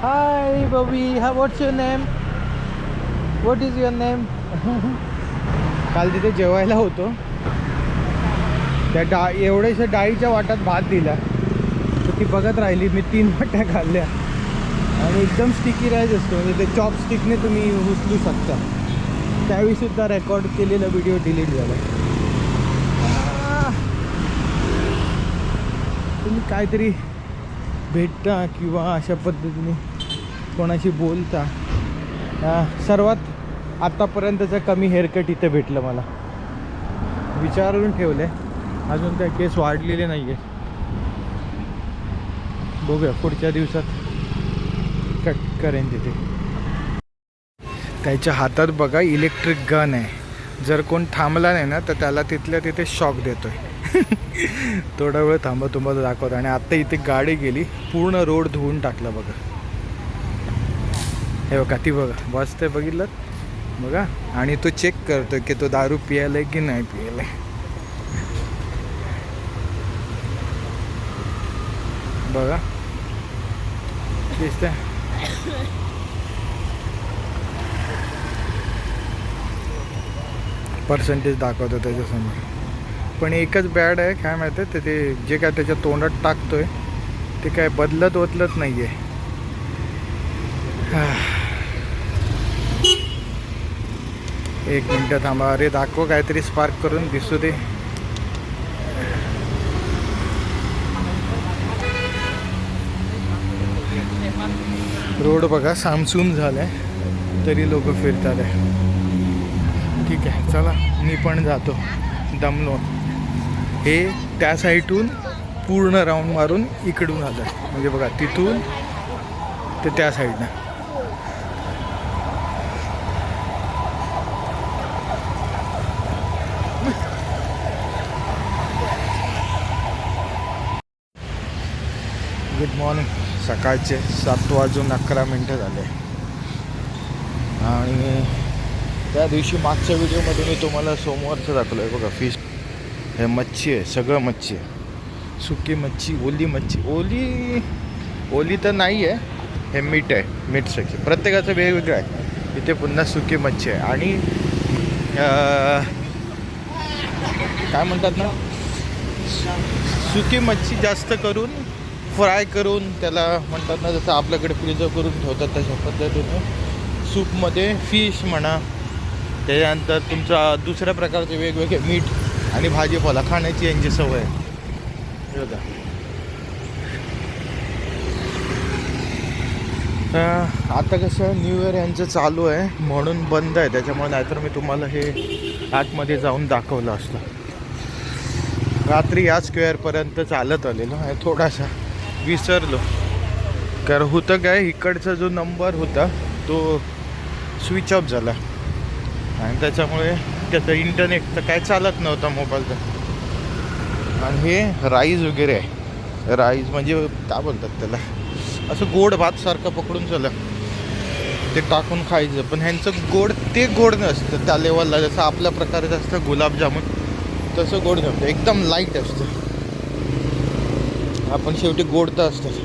हाय बबी हा what's your name what is your name काल तिथे जेवायला होतो. त्या डा एवढ्याशा डाळीच्या वाटात भात दिला. तर ती बघत राहिली मी तीन वाट्या खाल्ल्या. आणि एकदम स्टिकी राईज असतो. म्हणजे ते चॉपस्टिकने तुम्ही उचलू शकता. त्यावेळीसुद्धा रेकॉर्ड केलेला व्हिडिओ डिलीट झाला. तुम्ही काहीतरी भेटता किंवा अशा पद्धतीने कोणाशी बोलता. सर्वात आत्तापर्यंतचं कमी हेअरकट इथं भेटलं मला. विचारून ठेवलं आहे अजून त्या केस वाढलेले नाही आहे बघूया पुढच्या दिवसात कट करेन तिथे. त्याच्या हातात बघा इलेक्ट्रिक गन आहे. जर कोण थांबला नाही ना तर त्याला तिथल्या तिथे शॉक देतोय. थोडा वेळ थांबा तुम्हाला दाखवत. आणि आत्ता इथे गाडी गेली. पूर्ण रोड धुवून टाकला बघा. हे बघा ती बघा. ते बघितलं? बघा. आणि तो चेक करतोय की तो दारू पियालाय की नाही पियालाय. बघा. दिसतंय? पर्सेंटेज दाखवतो त्याच्यासमोर. पण एकच बॅड आहे काय माहिती आहे ते जे काय त्याच्या तोंडात टाकतोय ते काय बदलत बदलत नाही आहे एक मिनटं थांबा. अरे दाखव काहीतरी स्पार्क करून दिसू दे. रोड बघा सामसूम झालाय. तरी लोक फिरतात आहे ठीक आहे चला. मी पण जातो. दमलो. हे त्या साईडून पूर्ण राऊंड मारून इकडून आलं. म्हणजे बघा तिथून ते त्या साईडनं. गुड मॉर्निंग सकाळचे सात वाजून अकरा मिनटं झाले. आणि त्या दिवशी मागच्या व्हिडिओमध्ये मी तुम्हाला सोमवारचं दाखवलं आहे बघा फिश हे मच्छी आहे सगळं मच्छी आहे. सुकी मच्छी ओली मच्छी ओली ओली तर नाही आहे. हे मीठ आहे मीठ सखी प्रत्येकाचं वेगवेगळं आहे. इथे पुन्हा सुकी मच्छी आहे. आणि काय म्हणतात ना? सुकी मच्छी जास्त करून फ्राय करून त्याला म्हणतात ना जसं आपल्याकडे प्रिझर्व करून ठेवतात तशा पद्धतीने सूपमध्ये फिश म्हणा त्याच्यानंतर तुमचा दुसऱ्या प्रकारचे वेगवेगळे मीठ आणि भाजीपाला खाण्याची यांची सवय. आहे बघा. आता कसं न्यू इयर यांचं चालू आहे म्हणून बंद आहे. त्याच्यामुळे नाहीतर मी तुम्हाला हे आतमध्ये जाऊन दाखवलं असतं. रात्री या स्क्वेअरपर्यंत चालत आलेलो आणि थोडासा विसरलो. कारण होतं काय इकडचा जो नंबर होता तो स्विच ऑफ झाला. आणि त्याच्यामुळे त्याचं इंटरनेट तर काय चालत नव्हता मोबाईलचा आणि हे राईस वगैरे आहे. राईस म्हणजे काय बोलतात त्याला? असं गोड भातसारखं पकडून चला ते टाकून खायचं. पण ह्यांचं गोड ते गोड नसतं. त्या लेवलला जसं आपल्या प्रकारे असतं गुलाबजामुन तसं गोड नसतं. एकदम लाइट असतं. आपण शेवटी गोड तर असतं